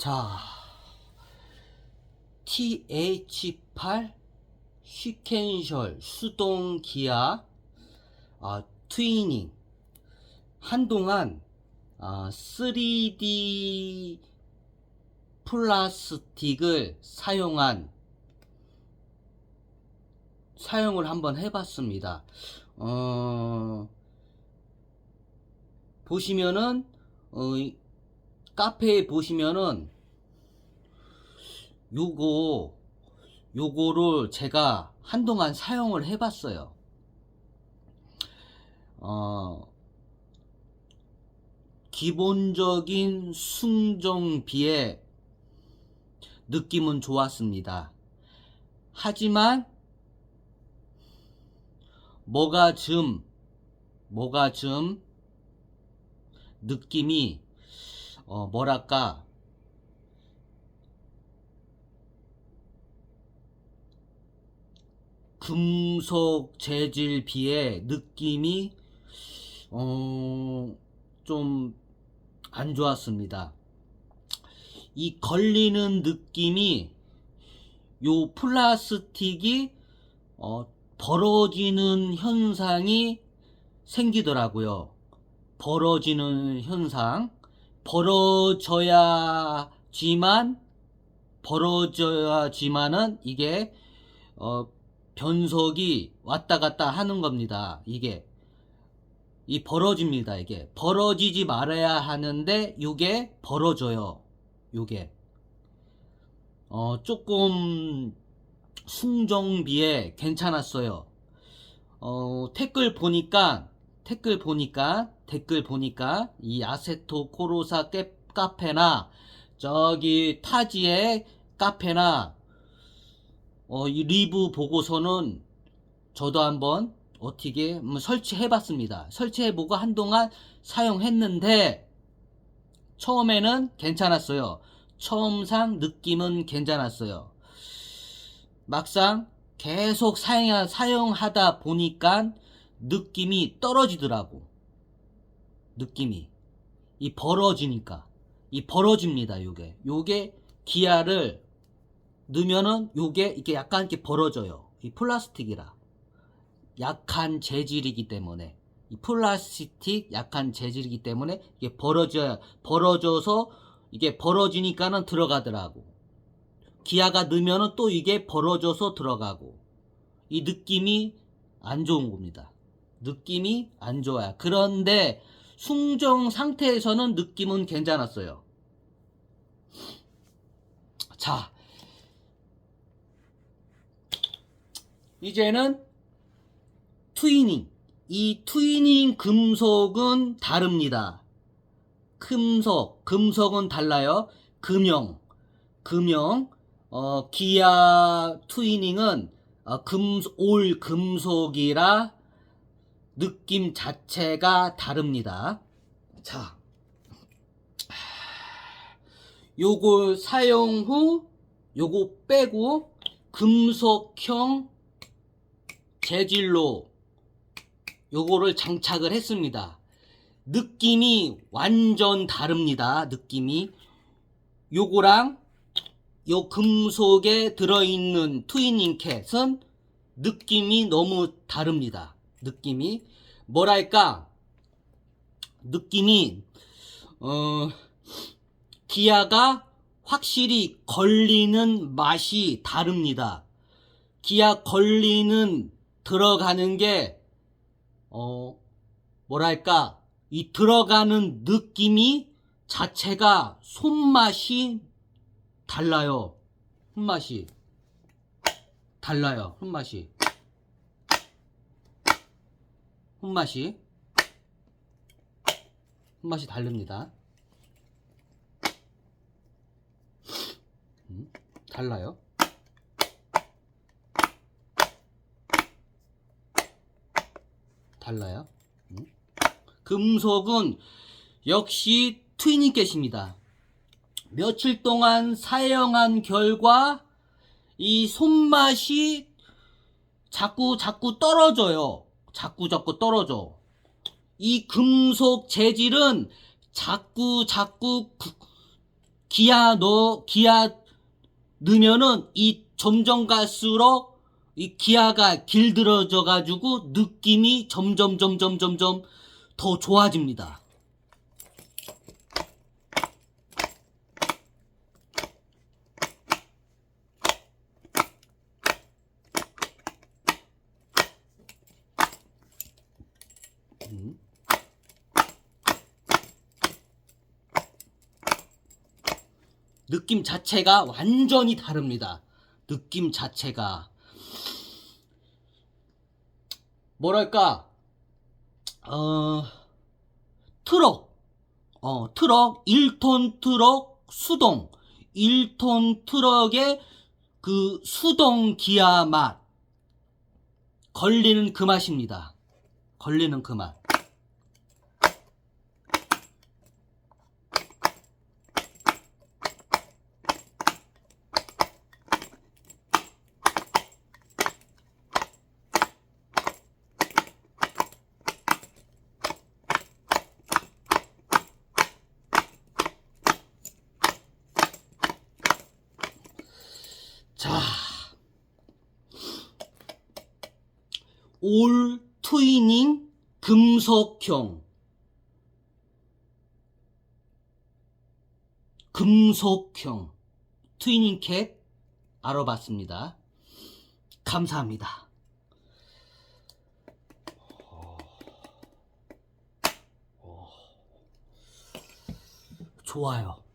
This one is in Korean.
자, TH8 시켄셜 수동 기아 아, 트위닝 한동안 아, 3D 플라스틱을 사용한 사용을 한번 해봤습니다. 어, 보시면은 어, 이 카페에 보시면은 요거 요거를 제가 한동안 사용을 해봤어요. 어, 기본적인 순정비의 느낌은 좋았습니다. 하지만 뭐가 좀 뭐가 좀 느낌이 어 뭐랄까 금속 재질 비의 느낌이 어 좀 안 좋았습니다. 이 걸리는 느낌이 요 플라스틱이 어 벌어지는 현상이 생기더라고요. 벌어지는 현상. 벌어져야지만, 벌어져야지만은 이게, 어, 변속이 왔다 갔다 하는 겁니다. 이게. 이 벌어집니다. 이게. 벌어지지 말아야 하는데, 요게 벌어져요. 요게. 어, 조금, 순정비에 괜찮았어요. 어, 댓글 보니까, 댓글 보니까, 댓글 보니까, 이 아세토 코로사 깨, 카페나, 저기 타지의 카페나, 어, 이 리뷰 보고서는 저도 한번 어떻게 한번 설치해 봤습니다. 설치해 보고 한동안 사용했는데, 처음에는 괜찮았어요. 처음상 느낌은 괜찮았어요. 막상 계속 사용, 사용하다 보니까 느낌이 떨어지더라고. 느낌이. 이 벌어지니까. 이 벌어집니다, 요게. 요게 기아를 넣으면은 요게 이게 약간 이렇게 벌어져요. 이 플라스틱이라. 약한 재질이기 때문에. 이 플라스틱 약한 재질이기 때문에 이게 벌어져, 벌어져서 이게 벌어지니까는 들어가더라고. 기아가 넣으면은 또 이게 벌어져서 들어가고 이 느낌이 안 좋은 겁니다. 느낌이 안 좋아요. 그런데 숭정 상태에서는 느낌은 괜찮았어요. 자, 이제는 트위닝. 이 트위닝 금속은 다릅니다. 금속, 금속은 달라요. 금형, 금형, 어, 기아 트위닝은 어, 금, 올 금속이라 느낌 자체가 다릅니다. 자, 요걸 사용 후 요거 빼고 금속형 재질로 요거를 장착을 했습니다. 느낌이 완전 다릅니다. 느낌이 요거랑 요 금속에 들어있는 트위닝 캣은 느낌이 너무 다릅니다. 느낌이 뭐랄까 느낌이 어 기아가 확실히 걸리는 맛이 다릅니다. 기아 걸리는 들어가는 게 어, 뭐랄까, 이 들어가는 느낌이 자체가 손맛이 달라요. 손맛이. 달라요. 손맛이. 손맛이. 손맛이 다릅니다. 음, 달라요. 달라요. 음. 금속은 역시 트위닝켓입니다. 며칠 동안 사용한 결과 이 손맛이 자꾸 자꾸 떨어져요. 자꾸 자꾸 떨어져. 이 금속 재질은 자꾸 자꾸 구- 기아 넣 기아 넣으면은 이 점점 갈수록 이 기아가 길들어져 가지고 느낌이 점점 점점 점점 더 좋아집니다. 느낌 자체가 완전히 다릅니다. 느낌 자체가 뭐랄까 어 트럭 어 트럭 1톤 트럭 수동 1톤 트럭의 그 수동 기아 맛 걸리는 그 맛입니다. 걸리는 그 맛. 자, 올 트위닝 금속형 금속형 트위닝 캡 알아봤습니다. 감사합니다. 좋아요.